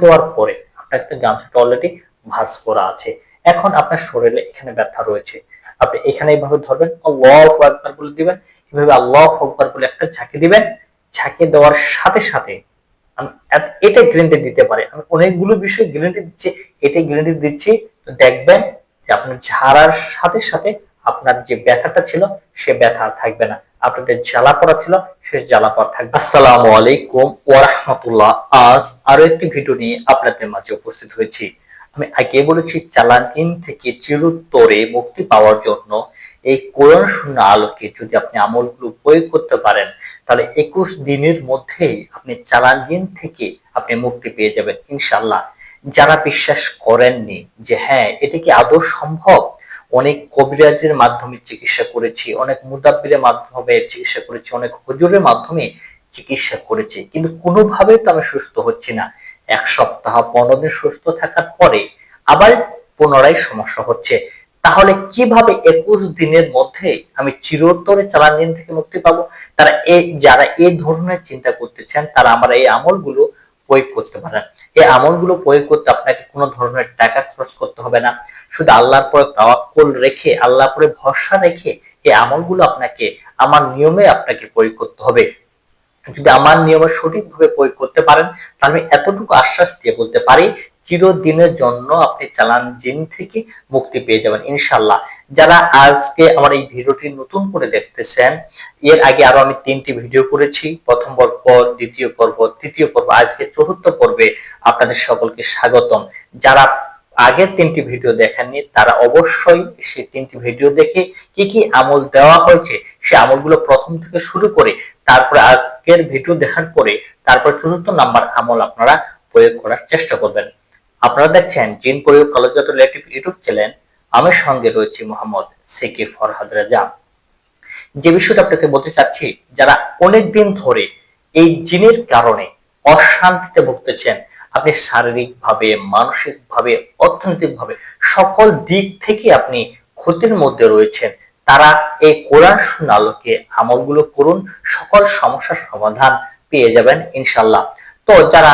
দেওয়ার পরে আপনার একটা গামছাটা অলরেডি ভাঁজ করা আছে। এখন আপনার শরীরে এখানে ব্যথা রয়েছে। আপনি এখানে এইভাবে ধরবেন, আল্লাহ আকবার বলে দিবেন, এভাবে আল্লাহ আকবার বলে একটা ঝাঁকি দিবেন। ঝাঁকি দেওয়ার সাথে সাথে এটা গ্যারেন্টি দিতে পারে। আমি অনেকগুলো বিষয় গ্যারেন্টি দিচ্ছি, এটাই গ্যারেন্টি দিচ্ছি। দেখবেন যে আপনার ঝাড়ার সাথে সাথে আপনার যে ব্যথাটা ছিল, সে ব্যথা থাকবে না। আপনার যে জ্বালা পড়া ছিল সে জ্বালা পড়া থাকবে। আসসালামু আলাইকুম রাহমাতুল্লাহ। আজ আরও একটি ভিডিও নিয়ে আপনাদের মাঝে উপস্থিত হয়েছি। আমি আগে বলেছি চালানচিন থেকে চিরুত্তরে মুক্তি পাওয়ার জন্য এই কোরআন শূন্য আলোকে যদি আপনি আমলগুলো প্রয়োগ করতে পারেন, তাহলে একুশ দিনের মধ্যেই আপনি চালানজিন থেকে আপনি মুক্তি পেয়ে যাবেন ইনশাল্লাহ যারা বিশ্বাস করেননি যে হ্যাঁ এটা কি আদৌ সম্ভব? অনেক কবিরাজের মাধ্যমে চিকিৎসা করেছি, অনেক মুদাব্বিরের মাধ্যমে চিকিৎসা করেছি, অনেক হুজুরের মাধ্যমে চিকিৎসা করেছি। কিন্তু কোনোভাবে তো আমি সুস্থ হচ্ছি না। এক সপ্তাহ, পনেরো দিন সুস্থ থাকার পরে আবার পুনরায় সমস্যা হচ্ছে। তাহলে কীভাবে একুশ দিনের মধ্যে আমি চিরতরে চালান থেকে মুক্তি পাবো? তারা এই যারা এই ধরনের চিন্তা করতেছেন তারা আমার এই আমলগুলো প্রয়োগ করতে পারেন এই আমলগুলো প্রয়োগ করতে আপনাকে কোনো ধরনের টাকা খরচ করতে হবে না। শুধু আল্লাহর পরে তাওয়াক্কুল রেখে, আল্লাহর পরে ভরসা রেখে এই আমলগুলো আপনাকে আমার নিয়মে আপনাকে প্রয়োগ করতে হবে। যদি আমার নিয়মে সঠিকভাবে প্রয়োগ করতে পারেন, তাহলে আমি এতটুকু আশ্বাস দিয়ে বলতে পারি চিরদিনের জন্য আপনি চালান জিন থেকে মুক্তি পেয়ে যাবেন ইনশাল্লাহ যারা আজকে আমার এই ভিডিওটি নতুন করে দেখতেছেন, এর আগে আরও আমি তিনটি ভিডিও করেছি। প্রথম পর্ব, দ্বিতীয় পর্ব, তৃতীয় পর্ব, আজকে চতুর্থ পর্বে আপনাদের সকলকে স্বাগতম। যারা আগের তিনটি ভিডিও দেখেননি, তারা অবশ্যই সেই তিনটি ভিডিও দেখে কি কি আমল দেওয়া হয়েছে, সে আমলগুলো প্রথম থেকে শুরু করে তারপরে আজকের ভিডিও দেখার পরে তারপর চতুর্থ নাম্বার আমল আপনারা প্রয়োগ করার চেষ্টা করবেন। আপনারা দেখছেন জিন প্রয়োগ কলেজাত রিলেটিভ ইউটিউব চ্যানেল। আমার সঙ্গে রয়েছে মোহাম্মদ সিকির ফরহাদ রাজা যে বিষয়টা আপনাকে বলতে চাচ্ছি, যারা অনেক দিন ধরে এই জিনের কারণে অশান্তিতে ভুগতেছেন, আপনি শারীরিক ভাবে মানসিক ভাবে অর্থনৈতিক ভাবে সকল দিক থেকে আপনি ক্ষতির মধ্যে রয়েছেন, তারা এই কোরআন আলোকে আমলগুলো করুন, সকল সমস্যার সমাধান পেয়ে যাবেন ইনশাল্লাহ তো যারা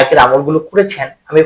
আগের আমলগুলো করেছেন, আমি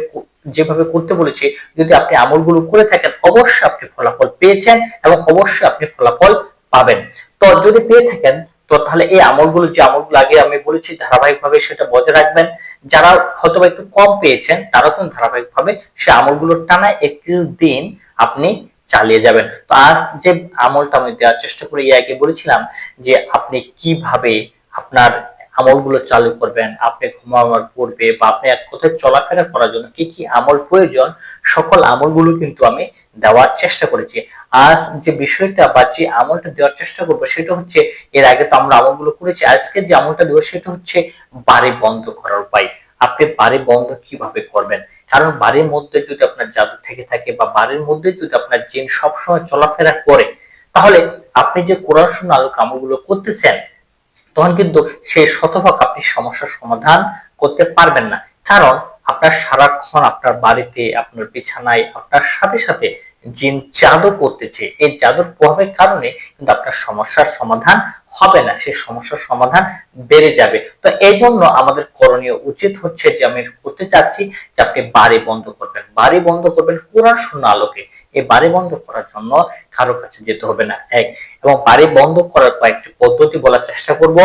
যেভাবে করতে বলেছে, যদি আপনি আমলগুলো করে থাকেন, অবশ্যই আপনি ফলাফল পেয়েছেন এবং অবশ্যই আপনি ফলাফল পাবেন। তো যদি পেয়ে থাকেন, তো তাহলে এই আমলগুলো, যে আমলগুলো আগে আমি বলেছি, ধারাবাহিকভাবে সেটা বজায় রাখবেন। যারা হয়তো একটু কম পেয়েছেন, তারা কিন্তু ধারাবাহিকভাবে সে আমলগুলো টানা একত্রিশ দিন আপনি চালিয়ে যাবেন। তো আজ যে আমলটা আমি দেওয়ার চেষ্টা করি আগে বলেছিলাম যে আপনি কীভাবে আপনার আমলগুলো চালু করবেন, আপনি ঘুমাবার পূর্বে বা আপনি এক কথায় চলাফেরা করার জন্য কি কি আমল প্রয়োজন, সকল আমলগুলো কিন্তু আমি দেওয়ার চেষ্টা করেছি। আজ যে বিষয়টা বা যে আমলটা দেওয়ার চেষ্টা করব সেটা হচ্ছে, এর আগে তো আমরা আমলগুলো করেছি, আজকে যে আমলটা দেবো সেটা হচ্ছে বাড়ি বন্ধ করার উপায়। আপনি বাড়ি বন্ধ কীভাবে করবেন? কারণ বাড়ির মধ্যে যদি আপনার জাদু থেকে থাকে বা বাড়ির মধ্যে যদি আপনার জিন সবসময় চলাফেরা করে, তাহলে আপনি যে কোরআন শূন্য আলোক আমলগুলো করতেছেন তখন কিন্তু সেই শতভাগ আপনি সমস্যার সমাধান করতে পারবেন না। কারণ আপনার সারাক্ষণ আপনার বাড়িতে, আপনার বিছানায়, আপনার সাথে সাথে জিন জাদু করতেছে। এই জাদুর প্রভাবের কারণে কিন্তু আপনার সমস্যার সমাধান হবে না। সেই সমস্যার সমাধান বেড়ে যাবে। তো এই জন্য আমাদের করণীয় উচিত হচ্ছে যে আমি করতে চাচ্ছি যে আপনি বাড়ি বন্ধ করবেন। বাড়ি বন্ধ করবেন কোরআন শূন্য আলোকে। এই বাড়ি বন্ধ করার জন্য কারও কাছে যেতে হবে না। এক, এবং বাড়ি বন্ধ করার কয়েকটি পদ্ধতি বলার চেষ্টা করব।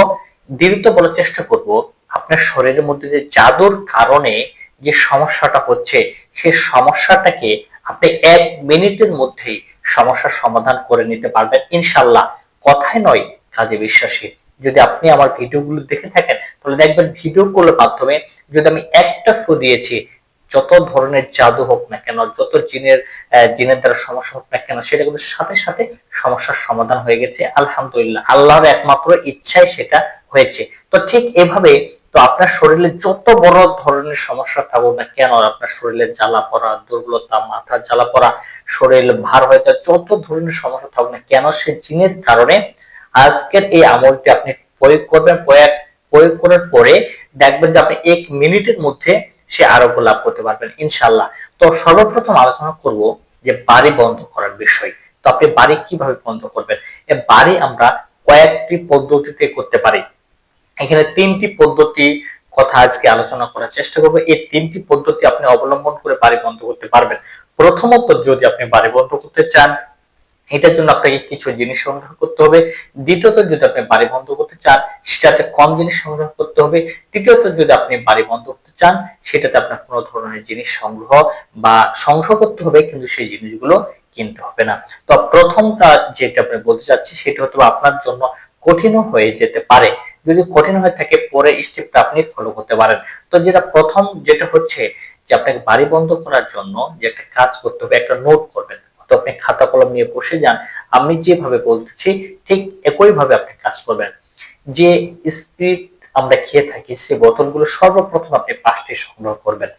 দ্বিতীয়ত বলার চেষ্টা করব, আপনার শরীরের মধ্যে যে জাদুর কারণে যে সমস্যাটা হচ্ছে সেই সমস্যাটাকে আপনি এক মিনিটের মধ্যেই সমস্যার সমাধান করে নিতে পারবেন। ইনশাল্লাহ কথায় নয়, কাজে বিশ্বাসী। যদি আপনি আমার ভিডিওগুলো দেখে থাকেন, তাহলে দেখবেন ভিডিও গুলোর মাধ্যমে যদি আমি একটা ফু দিয়েছি, যত ধরনের জাদু হোক না কেন, যত জিনের জিনের দ্বারা সমস্যা হোক না কেন, সেটা কিন্তু সাথে সাথে সমস্যার সমাধান হয়ে গেছে। আলহামদুলিল্লাহ। আল্লাহর একমাত্র ইচ্ছায় সেটা হয়েছে। তো ঠিক এভাবে তো আপনার শরীরে যত বড় ধরনের সমস্যা থাকুক না কেন, আপনার শরীরে জ্বালা পড়া, দুর্বলতা, মাথা জ্বালা পড়া, শরীর ভার হয়ে যাওয়া যত ধরনের সমস্যা থাকুক না কেন সে জিনের কারণে আজকের এই আমলটি আপনি প্রয়োগ করবেন। প্রয়োগ প্রয়োগ করার পরে দেখবেন যে আপনি এক মিনিটের মধ্যে সে আরোগ্য লাভ করতে পারবেন ইনশাল্লাহ তো সর্বপ্রথম আলোচনা করব যে বাড়ি বন্ধ করার বিষয়। তো আপনি বাড়ি কীভাবে বন্ধ করবেন? এ বাড়ি আমরা কয়েকটি পদ্ধতিতে করতে পারি। এখানে তিনটি পদ্ধতি কথা আজকে আলোচনা করার চেষ্টা করব। এই তিনটি পদ্ধতি আপনি অবলম্বন করে বাড়ি বন্ধ করতে পারবেন। প্রথমত, যদি আপনি বাড়ি বন্ধ করতে চান, এটার জন্য আপনাকে কিছু জিনিস সংগ্রহ করতে হবে। দ্বিতীয়ত, যদি আপনি বাড়ি বন্ধ করতে চান, সেটাতে কম জিনিস সংগ্রহ করতে হবে। তৃতীয়ত, যদি আপনি বাড়ি বন্ধ করতে চান, সেটাতে আপনার কোনো ধরনের জিনিস সংগ্রহ বা সংগ্রহ করতে হবে, কিন্তু সেই জিনিসগুলো কিনতে হবে না। তো প্রথমটা যেটা আপনি বলতে চাচ্ছি সেটা হয়তো আপনার জন্য কঠিনও হয়ে যেতে পারে। যদি কঠিন হয়ে থাকে পরে স্টেপটা আপনি ফলো করতে পারেন। তো যেটা প্রথম যেটা হচ্ছে যে আপনাকে বাড়ি বন্ধ করার জন্য যে একটা কাজ করতে হবে, একটা নোট করবেন। তো আপনি খাতা কলম নিয়ে বসে যান। আমি যেভাবে বলতেছি, ঠিক একই ভাবে আপনি কাজ করবেন। যে স্পিড আমরা খেয়ে থাকি, সেই বোতলগুলো সর্বপ্রথম আপনি পাঁচটি সংগ্রহ করবেন।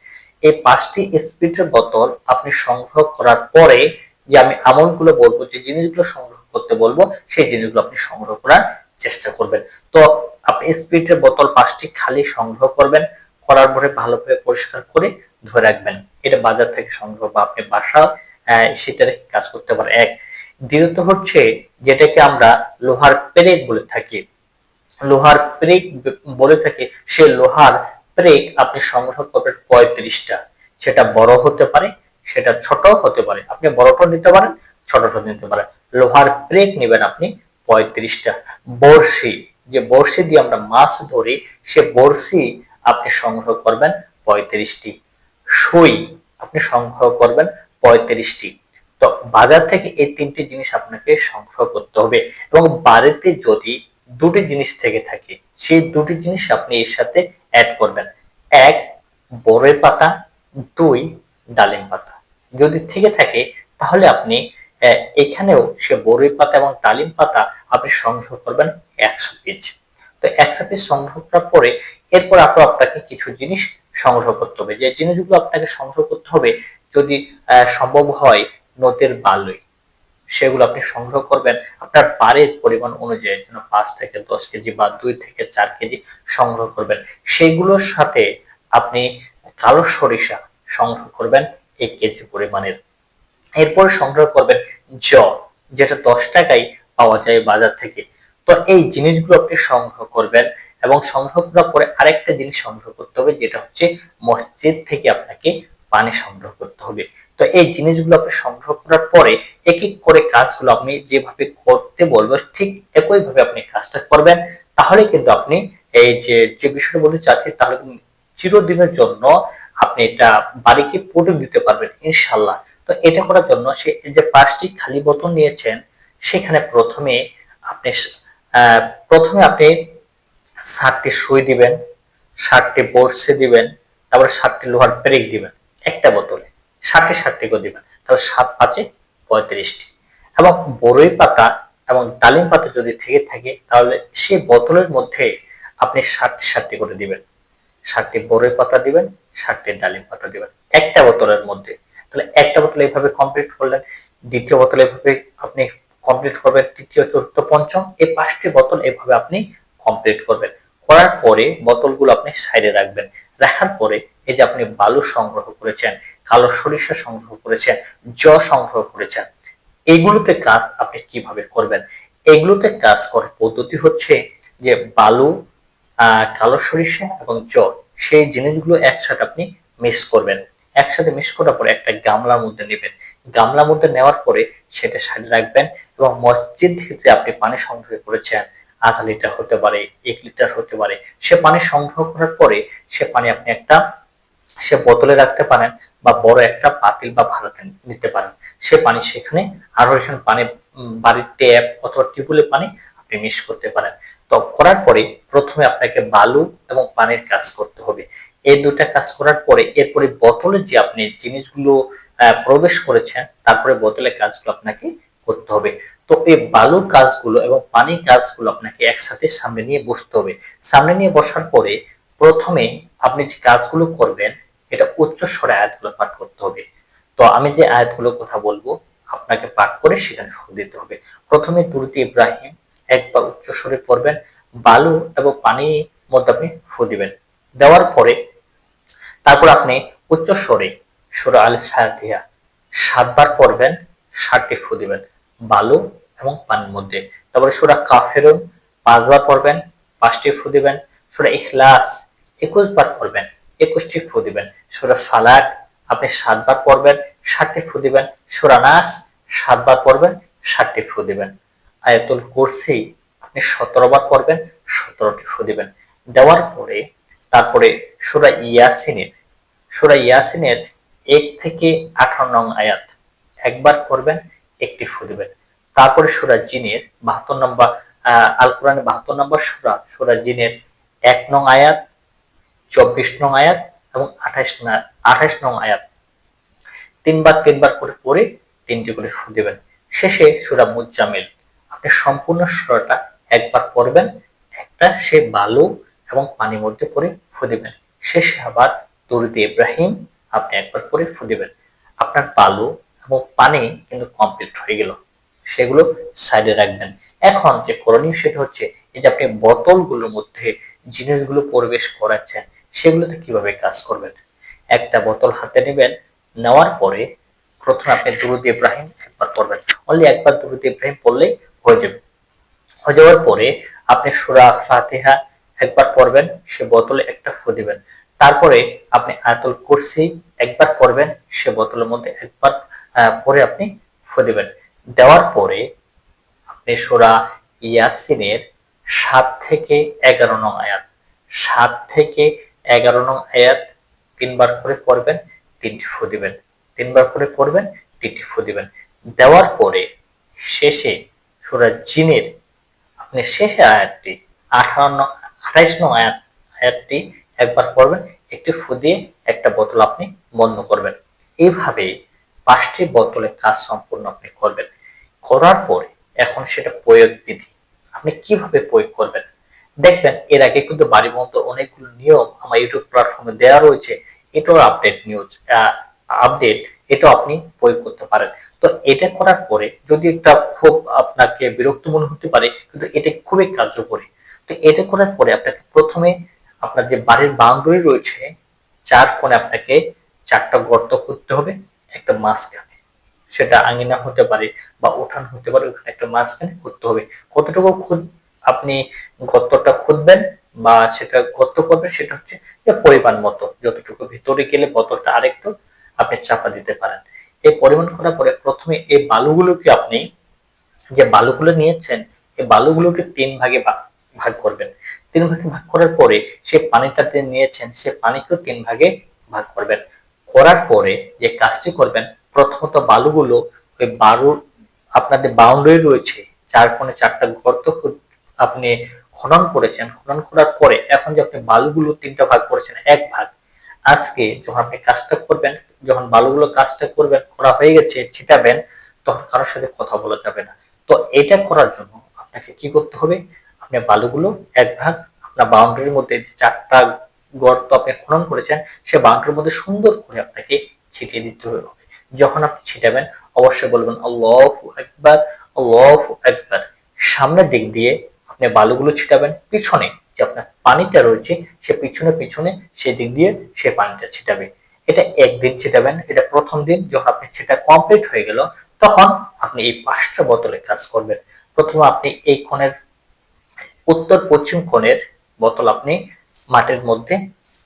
এই পাঁচটি স্পিডের বোতল আপনি সংগ্রহ করার পরে যে আমি আমলগুলো বলব, যে জিনিসগুলো সংগ্রহ করতে বলব, সেই জিনিসগুলো আপনি সংগ্রহ করার চেষ্টা করবেন। তো আপনি স্পিডের বোতল পাঁচটি খালি সংগ্রহ করবেন, করার পরে ভালোভাবে পরিষ্কার করে ধরে রাখবেন। এটা বাজার থেকে সংগ্রহ বা আপনি বাসা সেটা রেখে কাজ করতে পারে এক, দ্বিতীয়ত হচ্ছে যেটাকে আমরা লোহার পেরেক বলে থাকি। লোহার প্রেক বলে থাকি, সে লোহার প্রেক আপনি সংগ্রহ করবেন পঁয়ত্রিশটা। সেটা বড় হতে পারে, সেটা ছোট হতে পারে। আপনি বড়টা নিতে পারেন, ছোটটা নিতে পারেন। লোহার প্রেক নেবেন আপনি পঁয়ত্রিশটা বড়শি। যে বড়শি দিয়ে আমরা মাছ ধরি, সে বড়শি আপনি সংগ্রহ করবেন পঁয়ত্রিশটি সই। আপনি সংগ্রহ করবেন পঁয়ত্রিশটি। তো বাজার থেকে এই তিনটি জিনিস আপনাকে সংগ্রহ করতে হবে। এবং বাড়িতে যদি দুটি জিনিস থেকে থাকে, সেই দুটি জিনিস আপনি এর সাথে অ্যাড করবেন। এক, বড়ের পাতা। দুই, ডালিম পাতা। যদি থেকে থাকে, তাহলে আপনি এখানেও সে বড়ই পাতা এবং ডালিম পাতা আপনি সংগ্রহ করবেন একশো পিস তো একশো পিস সংগ্রহ করার পরে এরপর আপনার আপনাকে কিছু জিনিস সংগ্রহ করতে হবে। যে জিনিসগুলো আপনাকে সংগ্রহ করতে হবে, যদি সম্ভব হয় নদীর বালুই, সেগুলো আপনি সংগ্রহ করবেন। আপনার বাড়ির পরিমাণ অনুযায়ী যেন পাঁচ থেকে দশ কেজি বা দুই থেকে চার কেজি সংগ্রহ করবেন। সেগুলোর সাথে আপনি কালো সরিষা সংগ্রহ করবেন এক কেজি পরিমাণের। এরপর সংগ্রহ করবেন জ যেটা দশ টাকায় পাওয়া যায় বাজার থেকে। তো এই জিনিসগুলো আপনি সংগ্রহ করবেন এবং সংগ্রহ করার পরে আরেকটা জিনিস সংগ্রহ করতে হবে, যেটা হচ্ছে মসজিদ থেকে আপনাকে পানি সংগ্রহ করতে হবে। তো এই জিনিসগুলো আপনি সংগ্রহ করার পরে এক এক করে কাজগুলো আপনি যেভাবে করতে বলব, ঠিক একই ভাবে আপনি কাজটা করবেন। তাহলে কিন্তু আপনি এই যে যে বিষয়টা বলতে চাচ্ছি, তাহলে চিরদিনের জন্য আপনি এটা বাড়িকে পড়ে দিতে পারবেন, ইনশাল্লাহ। তো এটা করার জন্য সে যে পাঁচটি খালি বোতল নিয়েছেন, সেখানে প্রথমে আপনি প্রথমে আপনি ষাটটি সুই দিবেন ষাটটি বর্ষে দিবেন, তারপরে ষাটটি লোহার ব্রেক দিবেন, একটা বোতলে। ষাটটি ষাটটি করে দিবেন তাহলে সাত পাঁচে পঁয়ত্রিশটি। এবং বড়ই পাতা এবং ডালিম পাতা যদি থেকে থাকে, তাহলে সেই বোতলের মধ্যে আপনি ষাটটি ষাটটি করে দিবেন। ষাটটি বড়ই পাতা দিবেন ষাটটি ডালিম পাতা দিবেন, একটা বোতলের মধ্যে। তাহলে একটা বোতল এইভাবে কমপ্লিট করলেন, দ্বিতীয় বোতল এইভাবে আপনি কমপ্লিট করবেন, তৃতীয়, চতুর্থ, পঞ্চম, এই পাঁচটি বোতল এভাবে আপনি কমপ্লিট করবেন। করার পরে বোতলগুলো আপনি সাইডে রাখবেন। রাখার পরে এই যে আপনি বালু সংগ্রহ করেছেন, কালো সরিষা সংগ্রহ করেছেন জ সংগ্রহ করেছেন, এগুলোতে কাজ আপনি কীভাবে করবেন? এগুলোতে কাজ করার পদ্ধতি হচ্ছে যে বালু কালো সরিষা এবং জ সেই জিনিসগুলো একসাথে আপনি মিক্স করবেন। একসাথে মিক্স করার পরে একটা গামলার মধ্যে নেবেন। গামলার মধ্যে নেওয়ার পরে সেটা সাইডে রাখবেন এবং মসজিদ থেকে আপনি পানি সংগ্রহ করেছেন। আধা লিটার হতে পারে, এক লিটার হতে পারে। সে পানি সংগ্রহ করার পরে সে পানি আপনি একটা, সে বোতলে রাখতে পারেন বা বড় একটা পাতিল বা ভাড়াতে নিতে পারেন। সে পানি সেখানে আরও এখানে পানি বাড়ির ট্যাপ অথবা টিউবওয়েলের পানি আপনি মিক্স করতে পারেন। তো করার পরে প্রথমে আপনাকে বালু এবং পানির কাজ করতে হবে। এই দুটা কাজ করার পরে এরপরে বোতলে যে আপনি জিনিসগুলো প্রবেশ করেছেন, তারপরে বোতলে কাজগুলো আপনাকে করতে হবে। তো এই বালুর কাজগুলো এবং পানির কাজগুলো আপনাকে একসাথে সামনে নিয়ে বসতে হবে। সামনে নিয়ে বসার পরে প্রথমে আপনি যে কাজগুলো করবেন, এটা উচ্চ স্বরে আয়াতগুলো পাঠ করতে হবে। তো আমি যে আয়াতগুলোর কথা বলব, আপনাকে পাঠ করে সেখানে সুর দিতে হবে। প্রথমে তুরতি ইব্রাহিম, একবার উচ্চ স্বরে পড়বেন, বালু এবং পানির মধ্যে আপনি ফু দিবেন। দেওয়ার পরে তারপর আপনি উচ্চ স্বরে সুরা আল সায়াতিয়া সাতবার পড়বেন ষাটটি ফু দিবেন, বালু এবং পানির মধ্যে। তারপরে সুরা কাফেরুন পাঁচবার পড়বেন, পাঁচটি ফু দিবেন, সুরা ইখলাস একুশ বার পড়বেন, একুশটি ফু দিবেন, সুরা ফালাক আপনি সাতবার পড়বেন ষাটটি ফু দিবেন, সুরা নাস সাতবার পড়বেন ষাটটি ফু দিবেন। আয়াতুল কুরসি আপনি সতেরো বার পড়বেন, সতেরোটি ফু দিবেন। দেওয়ার পরে তারপরে সুরা ইয়াসিনের সুরা ইয়াসিনের এক থেকে আঠারো নং আয়াত। একবার করবেন একটি ফু দিবেন তারপরে সুরা জিনের বাহাত্তর নম্বর আল কোরআনের বাহাত্তর নম্বর সুরা সুরা জিনের এক নং আয়াত, চব্বিশ নং আয়াত এবং আঠাইশ আঠাইশ নং আয়াত। তিনবার তিনবার করে পড়ে তিনটি করে ফু দেবেন। শেষে সুরা মুজামিল আপনি সম্পূর্ণ সুরাটা একবার পড়বেন, একটা সে বালু এবং পানির মধ্যে পড়ে ফু দেবেন। শেষে আবার দরুদ ইব্রাহিম আপনি একবার করে ফু দেবেন। আপনার পালু এবং পানি কিন্তু কমপ্লিট হয়ে গেল। সেগুলো সাইডে রাখবেন। এখন যে করণীয় সেটা হচ্ছে এই যে আপনি বোতলগুলোর মধ্যে জিনিসগুলো পরিবেশ করাচ্ছেন, সেগুলোতে কীভাবে কাজ করবেন? একটা বোতল হাতে নেবেন, নেওয়ার পরে প্রথমে আপনি দুরুদ ইব্রাহিম একবার পড়বেন। অনলি একবার দুরুদ ইব্রাহিম পড়লেই হয়ে যাবে। হয়ে যাওয়ার পরে আপনি সুরা ফাতিহা একবার পড়বেন, সে বোতলে একটা ফু দিবেন। তারপরে আপনি আয়াতুল কুরসি একবার পড়বেন, সে বোতলের মধ্যে একবার পরে আপনি ফু দিবেন। দেওয়ার পরে আপনি সুরা ইয়াসিনের সাত থেকে এগারো নং আয়াত, সাত থেকে এগারো নং আয়াত তিনবার করে পড়বেন, তিনটি ফু দিবেন। তিনবার করে পড়বেন, তিনটি ফু দিবেন। দেওয়ার পরে শেষে সুরা জিনের, আপনি শেষে আয়াতটি আঠান্ন আঠাইশ নং আয়াত, আয়াতটি একবার পড়বেন, একটি ফু দিয়ে একটা বোতল আপনি বন্ধ করবেন। এইভাবে পাঁচটি বোতলে কাজ সম্পূর্ণ আপনি করবেন। করার পরে এখন সেটা প্রয়োগ বিধি। আপনি কীভাবে প্রয়োগ করবেন? দেখবেন, এর আগে কিন্তু বাড়ি বন্ধ অনেকগুলো নিয়ম আমার ইউটিউব প্ল্যাটফর্মে দেওয়া রয়েছে। এটাও আপডেট নিউজ আপডেট, এটাও আপনি প্রয়োগ করতে পারেন। তো এটা করার পরে যদি একটা খুব আপনাকে বিরক্ত মনে হতে পারে, কিন্তু এটা খুবই কার্যকরী। এটা করার পরে আপনাকে প্রথমে আপনার যে বাড়ির বাউন্ডারি রয়েছে, চার কোণে আপনাকে চারটা গর্ত করতে হবে, একটা মাঝখানে। সেটা আঙিনা হতে পারে বা উঠান হতে পারে, ওখানে একটা মাঝখানে করতে হবে। কতটুকু খুদ আপনি গর্তটা খুঁজবেন বা সেটা গর্ত করবেন, সেটা হচ্ছে পরিমাণ মতো। যতটুকু ভিতরে গেলে বোতলটা আরেকটু আপনি চাপা দিতে পারেন। এই পরিমাণ করার পরে প্রথমে এই বালুগুলোকে আপনি যে বালুগুলো নিয়েছেন, এই বালুগুলোকে তিন ভাগে ভাগ করবেন। তিন ভাগে ভাগ করার পরে সে পানিটা নিয়েছেন, সে পানিকেও তিন ভাগে ভাগ করবেন। করার পরে যে কাজটি করবেন, প্রথমত বালুগুলো ওই বালুর আপনাদের বাউন্ডারি রয়েছে, চার কোণে চারটা গর্ত আপনি খনন করেছেন। খনন করার পরে এখন যে আপনি বালুগুলো তিনটা ভাগ করেছেন, এক ভাগ, আজকে যখন আপনি কাজটা করবেন, যখন বালুগুলো কাজটা করবেন, করা হয়ে গেছে, ছিটাবেন, তখন কারোর সাথে কথা বলা যাবে না। তো এটা করার জন্য আপনাকে কি করতে হবে? আপনি বালুগুলো এক ভাগ আপনার বাউন্ডারির মধ্যে চারটা গর্ত আপনি খনন করেছেন, সে বাউন্ডারির মধ্যে সুন্দর করে আপনাকে ছিটিয়ে দিতে হবে। যখন আপনি ছিটাবেন, অবশ্যই বলবেন, আল্লাহ একবার আল্লাহ একবার সামনের দিক দিয়ে আপনি বালুগুলো ছিটাবেন, পিছনে যে আপনার পানিটা রয়েছে, সে পিছনে পিছনে সেই দিক দিয়ে সে পানিটা ছিটাবে। এটা একদিন ছিটাবেন, এটা প্রথম দিন, যখন আপনি সেটা কমপ্লিট হয়ে গেল, তখন আপনি এই পাঁচটা বোতলে কাজ করবেন। প্রথমে আপনি এই কোণের উত্তর পশ্চিম কোণের বোতল আপনি মাটির মধ্যে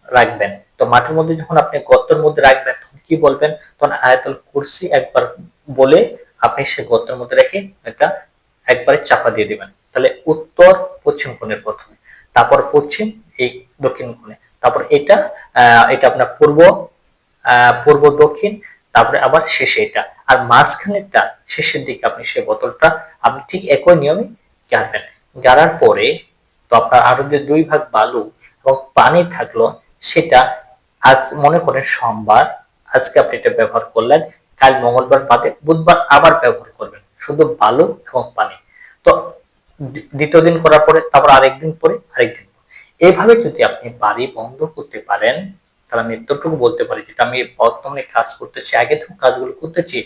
রাখবেন। তো মাটির মধ্যে যখন আপনি গর্তের মধ্যে রাখবেন, তখন কি বলবেন? তখন আয়াতুল কুরসি একবার বলে আপনি সে গর্তের মধ্যে রেখে এটা একবারে চাপা দিয়ে দিবেন। তাহলে উত্তর পশ্চিম কোণের প্রথমে, তারপর পশ্চিম, এই দক্ষিণ কোণে তারপর এটা এটা আপনার পূর্ব পূর্ব দক্ষিণ, তারপরে আবার শেষে এটা। আর মাঝখানেরটা, শেষের দিকে আপনি সে বোতলটা, আপনি ঠিক একই নিয়মে গাড়বেন। গাড়ার পরে তো আপনার আরও যে দুই ভাগ বালু এবং পানি থাকল, সেটা আজ মনে করেন সোমবার, আজকে আপনি এটা ব্যবহার করলেন, কাল মঙ্গলবার বাদে বুধবার আবার ব্যবহার করবেন, শুধু বালু এবং পানি। তো দ্বিতীয় দিন করার পরে, তারপর আরেকদিন পরে, আরেকদিন এইভাবে যদি আপনি বাড়ি বন্ধ করতে পারেন, তাহলে আমি এতটুকু বলতে পারি যেটা আমি বর্তমানে কাজ করতেছি, আগে থেকে কাজগুলো করতেছি,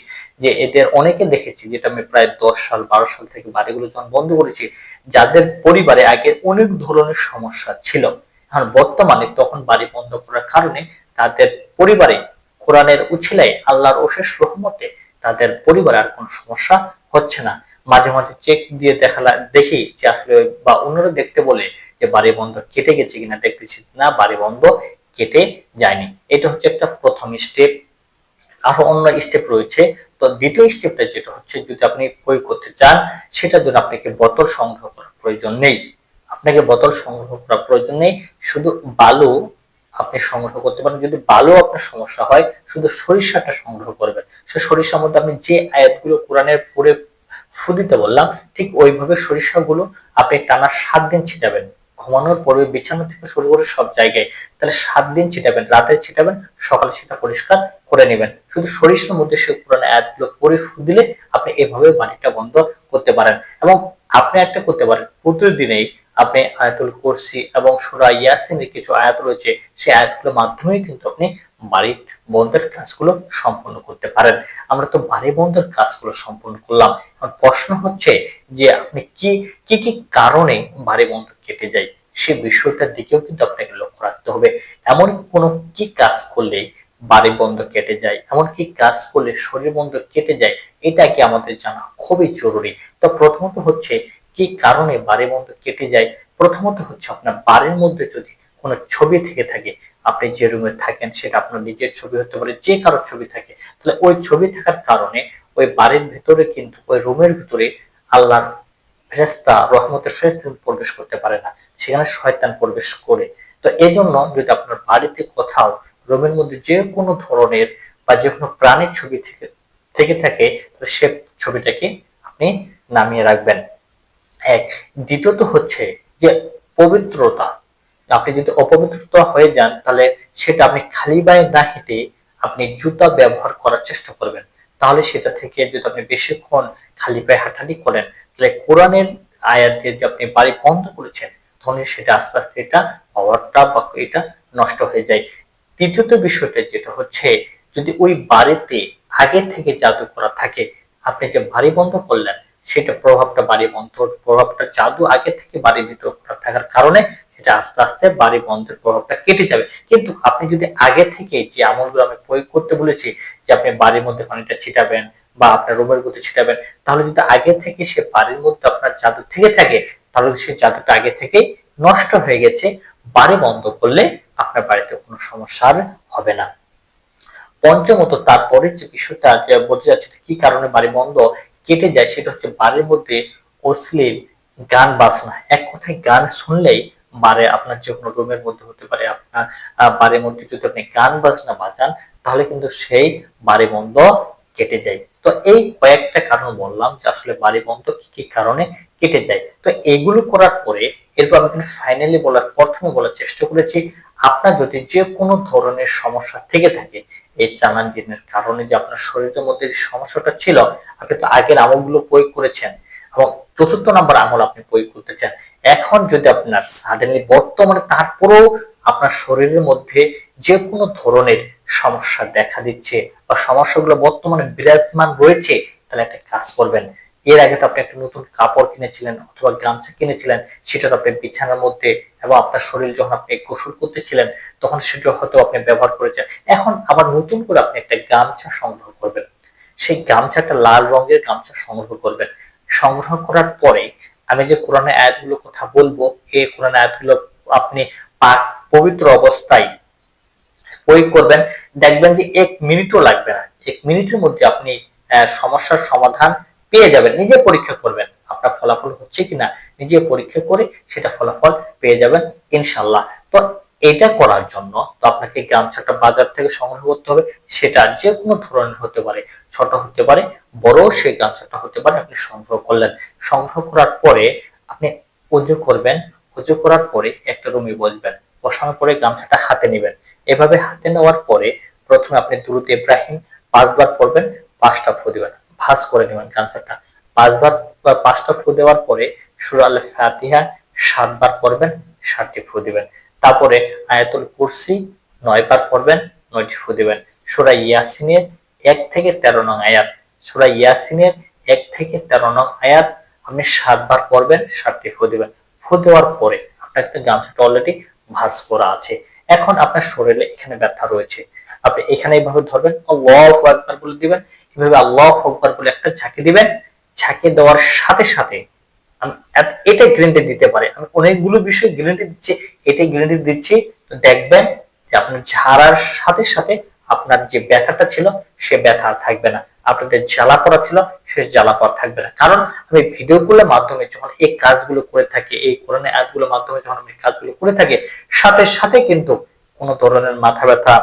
যে এদের অনেকে দেখেছি, যেটা আমি প্রায় দশ সাল, বারো সাল থেকে বাড়িগুলো যখন বন্ধ করেছি যাদের পরিবারে আগে অনেক ধরনের সমস্যা ছিল। এখন বর্তমানে তখন বাড়ি বন্ধ করার কারণে তাদের পরিবারে কোরআনের উছিলাই আল্লাহর অশেষ রহমতে তাদের পরিবারে আর কোনো সমস্যা হচ্ছে না। মাঝে মাঝে চেক দিয়ে দেখালা দেখি যে আসলে বা অন্যরা দেখতে বলে যে বাড়ি বন্ধ কেটে গেছে কিনা দেখতেছি না, বাড়ি বন্ধ কেটে যায়নি। এটা হচ্ছে একটা প্রথম স্টেপ আরও অন্য স্টেপ রয়েছে। তো দ্বিতীয় স্টেপটা যেটা হচ্ছে, যদি আপনি প্রয়োগ করতে চান, সেটার জন্য আপনাকে বোতল সংগ্রহ করার প্রয়োজন নেই। আপনাকে বোতল সংগ্রহ করার প্রয়োজন নেই। শুধু বালু আপনি সংগ্রহ করতে পারেন। যদি বালু আপনার সমস্যা হয়, শুধু সরিষাটা সংগ্রহ করবেন। সে সরিষার মধ্যে আপনি যে আয়াতগুলো কোরআনের পরে ফু দিতে বললাম, ঠিক ওইভাবে সরিষাগুলো আপনি টানা সাত দিন ছিটাবেন। ঘুমানোর পরে বিছানা থেকে শুরু করে সব জায়গায় তাহলে সাত দিন ছিটাবেন, রাতে ছিটাবেন, সকালে সেটা পরিষ্কার করে নেবেন। শুধু সরিষার মধ্যে সে কোরআন আয়াতগুলো পরে দিলে আপনি এভাবে বাড়িটা বন্ধ করতে পারেন। এবং আপনি একটা করতে পারেন। প্রতিদিনেই আপনি আয়াতুল কুরসি এবং সুরা ইয়াসিনের কিছু আয়াত রয়েছে, সেই আয়াতগুলোর মাধ্যমেই কিন্তু আপনি বাড়ি বন্ধের কাজগুলো সম্পন্ন করতে পারেন। আমরা তো বাড়ি বন্ধের কাজগুলো সম্পন্ন করলাম। এখন প্রশ্ন হচ্ছে যে আপনি কি কি কারণে বাড়ি বন্ধ কেটে যায়? সে বিষয়টার দিকেও কিন্তু আপনাকে লক্ষ্য রাখতে হবে। এমন কোন কি কাজ করলে বাড়ি বন্ধ কেটে যায়? এমন কি কাজ করলে শরীর বন্ধ কেটে যায়? এটা কি আমাদের জানা খুবই জরুরি। তো প্রথমত হচ্ছে, কি কারণে বাড়ি বন্ধ কেটে যায়? প্রথমত হচ্ছে আপনার বাড়ির মধ্যে যদি কোনো ছবি থেকে থাকে, আপনি যে রুমে থাকেন সেটা আপনার নিজের ছবি হতে পারে, যে কারোর ছবি থাকে, তাহলে ওই ছবি থাকার কারণে ওই বাড়ির ভেতরে কিন্তু, ওই রুমের ভিতরে আল্লাহর ফেরেস্তা রহমতের ফেরেস্তা প্রবেশ করতে পারে না। সেখানে শয়তান প্রবেশ করে। তো এই জন্য যদি আপনার বাড়িতে কোথাও রুমের মধ্যে যে কোনো ধরনের বা যে কোনো প্রাণীর ছবি থেকে থেকে থাকে, তাহলে সে ছবিটাকে আপনি নামিয়ে রাখবেন। এক, দ্বিতীয়ত হচ্ছে যে পবিত্রতা। আপনি যদি অপবিত্রতা হয়ে যান, তাহলে সেটা আপনি খালি পায়ে না হেঁটে আপনি জুতা ব্যবহার করার চেষ্টা করবেন। তাহলে সেটা থেকে যদি আপনি বেশিক্ষণ খালি পায়ে হাঁটাহাঁটি করেন, তাহলে কোরআনের আয়াত দিয়ে যে আপনি বাড়ি বন্ধ করেছেন তখন সেটা আস্তে আস্তে এটা পাওয়ারটা বা এটা নষ্ট হয়ে যায়। তৃতীয়ত বিষয়টা যেটা হচ্ছে, যদি ওই বাড়িতে আগে থেকে জাদু করা থাকে, আপনি যে বাড়ি বন্ধ করলেন, সেটা প্রভাবটা বাড়ি বন্ধ, প্রভাবটা জাদু আগে থেকে বাড়ির ভিতর থাকার কারণে সেটা আস্তে আস্তে বাড়ি বন্ধের প্রভাবটা কেটে যাবে। কিন্তু আপনি যদি আগে থেকে যে আমলগুলো আমি প্রয়োগ করতে বলেছি, যে আপনি বাড়ির মধ্যে পানিটা ছিটাবেন বা আপনার রুমের মধ্যে ছিটাবেন, তাহলে যদি আগে থেকে সে বাড়ির মধ্যে আপনার জাদু থেকে থাকে সেই জাদুটা আগে থেকেই নষ্ট হয়ে গেছে বাড়ি বন্ধ করলে আপনার বাড়িতে কোনো সমস্যা হবে না। পঞ্চমত তারপরে যে বিষয়টা যে বোঝা যাচ্ছে কি কারণে বাড়ি বন্ধ কেটে যায়, সেটা হচ্ছে বাড়ির মধ্যে অশ্লীল গান বাজনা। এক কথায় গান শুনলেই বারে আপনার যে কোনো রুমের মধ্যে হতে পারে, আপনার বাড়ির মধ্যে যদি আপনি গান বাজনা বাজান, তাহলে কিন্তু সেই বাড়ি বন্ধ কেটে যায়। তো এই কয়েকটা কারণ বললাম যে আসলে বাড়ি বন্ধ কি কি কারণে কেটে যায়। তো এগুলো করার পরে এরপর আমি কিন্তু ফাইনালি বলার, প্রথমে বলার চেষ্টা করেছি, আপনার যদি যে কোনো ধরনের সমস্যা থেকে থাকে, এই চালান জিনের কারণে যে আপনার শরীরের মধ্যে সমস্যাটা ছিল, আপনি তো আগের আমলগুলো প্রয়োগ করেছেন এবং চতুর্থ নাম্বার আমল আপনি প্রয়োগ করতে চান। এখন যদি আপনার সাডেনলি বর্তমানে তারপরেও আপনার শরীরের মধ্যে যে কোনো ধরনের সমস্যা দেখা দিচ্ছে বা সমস্যাগুলো বর্তমানে বিরাজমান রয়েছে, তাহলে একটা কাজ করবেন। এর আগে তো আপনি একটা নতুন কাপড় কিনেছিলেন অথবা গামছা কিনেছিলেন, সেটা তো আপনি বিছানার মধ্যে এবং আপনার শরীর যখন আপনি গোসল করতেছিলেন, তখন সেটা হয়তো আপনি ব্যবহার করেছেন। এখন আবার নতুন করে আপনি একটা গামছা সংগ্রহ করবেন। সেই গামছাটা লাল রঙের গামছা সংগ্রহ করবেন। সংগ্রহ করার পরে আমি যে কোরআনের আয়াতগুলো কথা বলব, এই কোরআন আয়াতগুলো আপনি পাক পবিত্র অবস্থায় প্রয়োগ করবেন, দেখবেন যে এক মিনিটও লাগবে না। এক মিনিটের মধ্যে আপনি সমস্যার সমাধান পেয়ে যাবেন, নিজে পরীক্ষা করবেন, আপনার ফলাফল হচ্ছে কিনা, নিজে পরীক্ষা করে সেটা ফলাফল পেয়ে যাবেন ইনশাল্লাহ তো এটা করার জন্য তো আপনাকে গামছাটা বাজার থেকে সংগ্রহ করতে হবে, সেটা যে কোনো ধরনের হতে পারে, ছোট হতে পারে, বড় সেই গামছাটা হতে পারে, আপনি সংগ্রহ করলেন। সংগ্রহ করার পরে আপনি উজু করবেন উজু করার পরে একটা রুমে বসবেন। বসানোর পরে গামছাটা হাতে নেবেন। এভাবে হাতে নেওয়ার পরে প্রথমে আপনি দ্রুত ইব্রাহিম পাঁচবার পড়বেন, পাঁচটা ফু দিবেন। ভাস করে নেবেন গামছাটা। পাঁচবার পাঁচটা ফু দেওয়ার পরে সুর আল ফাতিহা সাতবার পড়বেন, সাতটি ফু দিবেন। তারপরে আয়াতুল কুরসি নয় বার পড়বেন, নয়টি ফু দিবেন। সুরা ইয়াসিনের এক থেকে তেরো নং আয়াত। সুরা ইয়াসিনের এক থেকে তেরো নং আয়াত আপনি সাতবার পড়বেন, সাতটি ফু দিবেন। ফু দেওয়ার পরে আপনার একটা গামছাটা অলরেডি ভাস করা আছে। এখন আপনার শরীরে এখানে ব্যথা রয়েছে। আপনি এখানে এইভাবে ধরবেন, আল্লাহ আকবার বলে দিবেন, এভাবে আল্লাহ আকবার বলে একটা ঝাঁকি দিবেন। ঝাঁকি দেওয়ার সাথে সাথে আমি এটা গ্যারেন্টি দিতে পারে। আমি অনেকগুলো বিষয় গ্যারেন্টি দিচ্ছি এটাই গ্যারেন্টি দিচ্ছি। দেখবেন যে আপনার ঝাড়ার সাথে সাথে আপনার যে ব্যথাটা ছিল, সে ব্যথা থাকবে না। আপনাদের জ্বালা পড়া ছিল, সে জ্বালা পড়া থাকবে না। কারণ আমি ভিডিও গুলোর মাধ্যমে যখন এই কাজগুলো করে থাকি, এই কোরআনের অ্যাপগুলোর মাধ্যমে যখন আমি কাজগুলো করে থাকি, সাথে সাথে কিন্তু কোনো ধরনের মাথা ব্যথা,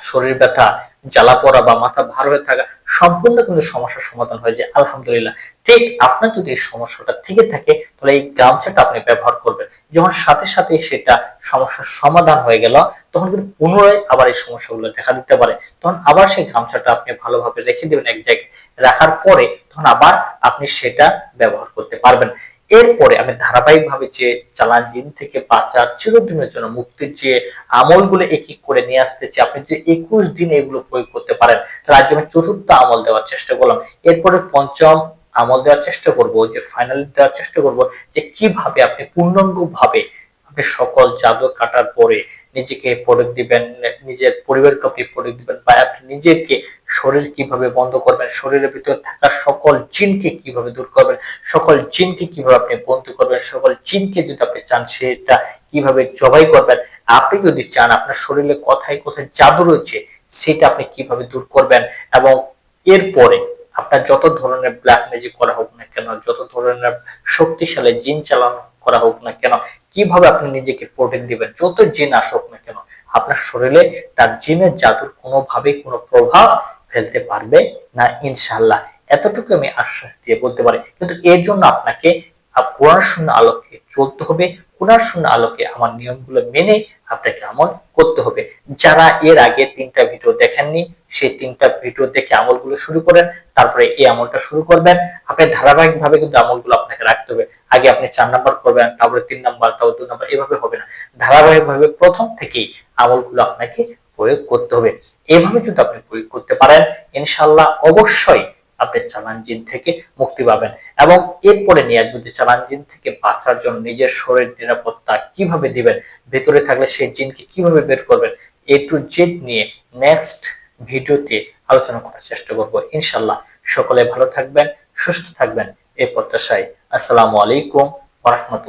শরীর ব্যথা জ্বালা পড়া বা মাথা ভার হয়ে থাকা সম্পূর্ণ কিন্তু সমস্যার সমাধান হয়ে যায় আলহামদুলিল্লাহ, ঠিক আপনার যদি এই সমস্যাটা থেকে থাকে, তাহলে এই গামছাটা আপনি ব্যবহার করবেন। যখন সাথে সাথে সেটা সমস্যার সমাধান হয়ে গেল, তখন কিন্তু পুনরায় আবার এই সমস্যাগুলো দেখা দিতে পারে। তখন আবার সেই গামছাটা আপনি ভালোভাবে রেখে দেবেন এক জায়গায় রাখার পরে, তখন আবার আপনি সেটা ব্যবহার করতে পারবেন। এরপরে আমি ধারাবাহিকভাবে যে চালান জিন থেকে বাঁচার চিরদিনের জন্য মুক্তির যে আমলগুলো এক করে নিয়ে আসতেছি, আপনি যে একুশ দিন এগুলো প্রয়োগ করতে পারেন, তার আজকে আমি চতুর্থ আমল দেওয়ার চেষ্টা করলাম। এরপরে পঞ্চম আমল দেওয়ার চেষ্টা করব, যে ফাইনাল দেওয়ার চেষ্টা করব, যে কীভাবে আপনি পূর্ণাঙ্গ ভাবে আপনি সকল জাদু কাটার পরে নিজেকে প্রোডাক্ট দিবেন, নিজের পরিবারকে আপনি প্রোডাক্ট দিবেন বা আপনি নিজেকে শরীর কীভাবে বন্ধ করবেন, শরীরের ভিতরে থাকা সকল জিনকে কীভাবে দূর করবেন, সকল জিনকে কীভাবে আপনি বন্ধু করবেন, সকল জিনকে যদি আপনি চান সেটা কীভাবে জবাই করবেন, আপনি যদি চান আপনার শরীরে কোথায় কোথায় জাদু রয়েছে সেটা আপনি কীভাবে দূর করবেন এবং এরপরে আপনার যত ধরনের ব্ল্যাক ম্যাজিক করা হোক না কেন, যত ধরনের শক্তিশালী জিন চালানো করা হোক না কেন, কীভাবে আপনি নিজেকে প্রোটেক্ট দিবেন, যত জিন আসুক না কেন, আপনার শরীরে তার জিনের জাদুর কোনোভাবে কোনো প্রভাব ফেলতে পারবে না ইনশাল্লাহ এতটুকু আমি আশ্বাস দিয়ে বলতে পারি। কিন্তু এর জন্য আপনাকে আপ- কোরআন শূন্য আলোকে চলতে হবে কোরআন শূন্য আলোকে আমার নিয়মগুলো মেনে আপনাকে আমল করতে হবে। যারা এর আগে তিনটা ভিডিও দেখেননি, সেই তিনটা ভিডিও দেখে আমলগুলো শুরু করেন, তারপরে এই আমলটা শুরু করবেন। আপনি ধারাবাহিক ভাবে কিন্তু আমলগুলো আপনাকে রাখতে হবে। আগে আপনি চার নাম্বার করবেন, তারপরে তিন নাম্বার, তারপর দুই নাম্বার, এভাবে হবে না। ধারাবাহিক ভাবে প্রথম থেকেই আমলগুলো আপনাকে প্রয়োগ করতে হবে। এভাবে যদি আপনি প্রয়োগ করতে পারেন ইনশাল্লাহ অবশ্যই আপনি চালান জিন থেকে মুক্তি পাবেন। এবং এরপরে নিয়ে যে চালান জিন থেকে বাঁচার জন্য নিজের শরীর নিরাপত্তা কীভাবে দিবেন, ভেতরে থাকলে সেই জিনকে কীভাবে বের করবেন এ টু জেড নিয়ে নেক্সট ভিডিওতে আলোচনা করার চেষ্টা করব। ইনশাল্লাহ সকলে ভালো থাকবেন, সুস্থ থাকবেন, এই প্রত্যাশায়। আসসালামু আলাইকুম ওয়া রাহমাতুল্লাহ।